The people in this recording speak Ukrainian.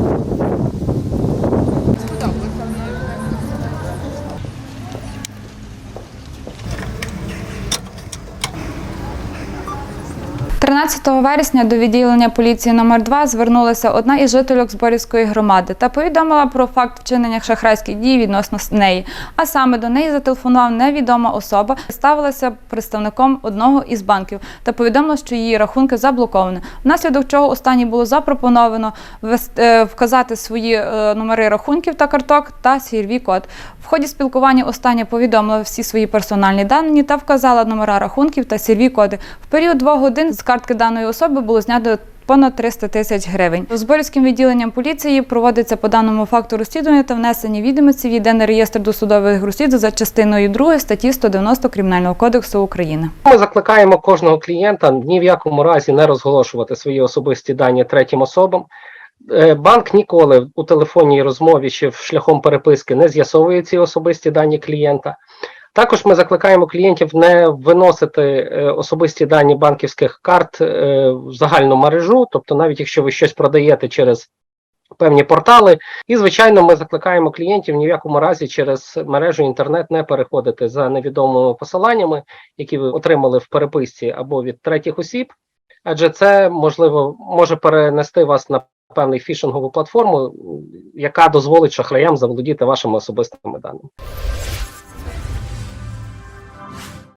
you. 12 вересня до відділення поліції номер 2 звернулася одна із жительок Зборівської громади та повідомила про факт вчинення шахрайських дій відносно неї. А саме до неї зателефонував невідома особа, ставилася представником одного із банків та повідомила, що її рахунки заблоковані. Внаслідок чого останній було запропоновано е, вказати свої е, номери рахунків та карток та crv код. В ході спілкування остання повідомила всі свої персональні дані та вказала номера рахунків та crv коди. В період двох годин з картки даної особи було знято понад 300 тисяч гривень. Зборівським відділенням поліції проводиться по даному факту розслідування та внесення відомості в єдиний реєстр досудових розслідувань за частиною 2 статті 190 Кримінального кодексу України. Ми закликаємо кожного клієнта ні в якому разі не розголошувати свої особисті дані третім особам. Е, Банк ніколи у телефонній розмові чи шляхом переписки не з'ясовує ці особисті дані клієнта. Також ми закликаємо клієнтів не виносити е, особисті дані банківських карт е, в загальну мережу, тобто навіть якщо ви щось продаєте через певні портали. І, звичайно, ми закликаємо клієнтів ні в якому разі через мережу інтернет не переходити за невідомими посиланнями, які ви отримали в переписці або від третіх осіб, адже це можливо може перенести вас на певну фішингову платформу, яка дозволить шахраям заволодіти вашими особистими даними. Yeah.